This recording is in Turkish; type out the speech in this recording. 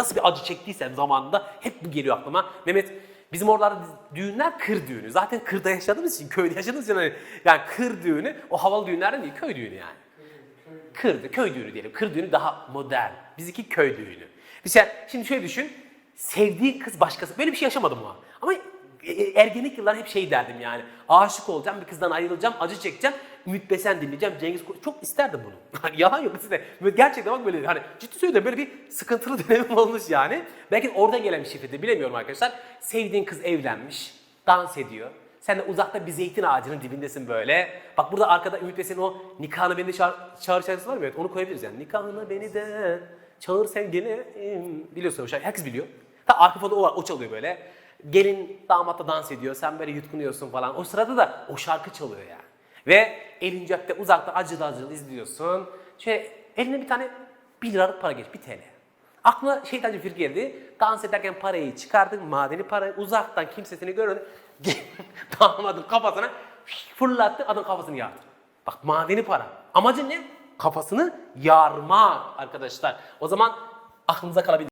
nasıl bir acı çektiysem zamanında hep bu geliyor aklıma. Mehmet bizim oralarda düğünler kır düğünü. Zaten kırda yaşadığımız için, köyde yaşadığımız için hani yani kır düğünü o havalı düğünlerden değil, köy düğünü yani. Kırdı, köy düğünü diyelim. Kır düğünü daha modern. Bizimki köy düğünü. Mesela şimdi şöyle düşün. Sevdiği kız başkası. Böyle bir şey yaşamadım ama. Ama ergenlik yıllar hep şey derdim yani. Aşık olacağım, bir kızdan ayrılacağım, acı çekeceğim. Ümit Besen dinleyeceğim, Cengiz Kur- Çok isterdim bunu. Hani yalan yok size. Gerçekten bak böyle hani ciddi söylüyorum böyle bir sıkıntılı dönemim olmuş yani. Belki orada gelen bir şifredir bilemiyorum arkadaşlar. Sevdiğin kız evlenmiş, dans ediyor. Sen de uzakta bir zeytin ağacının dibindesin böyle. Bak burada arkada Ümit Besen'in o nikahını beni de çağır, çağır şarkısı var mı? Evet onu koyabiliriz yani. Nikahını beni de çağır sevgini. Biliyorsun o şarkı. Herkes biliyor. Ha arka fonda o var. O çalıyor böyle. Gelin damatla dans ediyor. Sen böyle yutkunuyorsun falan. O sırada da o şarkı çalıyor yani. Ve elin cepte uzakta acılı acılı izliyorsun. Şöyle eline bir tane 1 liralık para geç. 1 TL. Aklına şeytan bir fikir geldi. Dans ederken parayı çıkardın, madeni parayı uzaktan kimsesini görmeden damadın kafasına fırlattı, adamın kafasını yardı. Bak madeni para. Amacı ne? Kafasını yarma arkadaşlar. O zaman aklınıza kalabilir.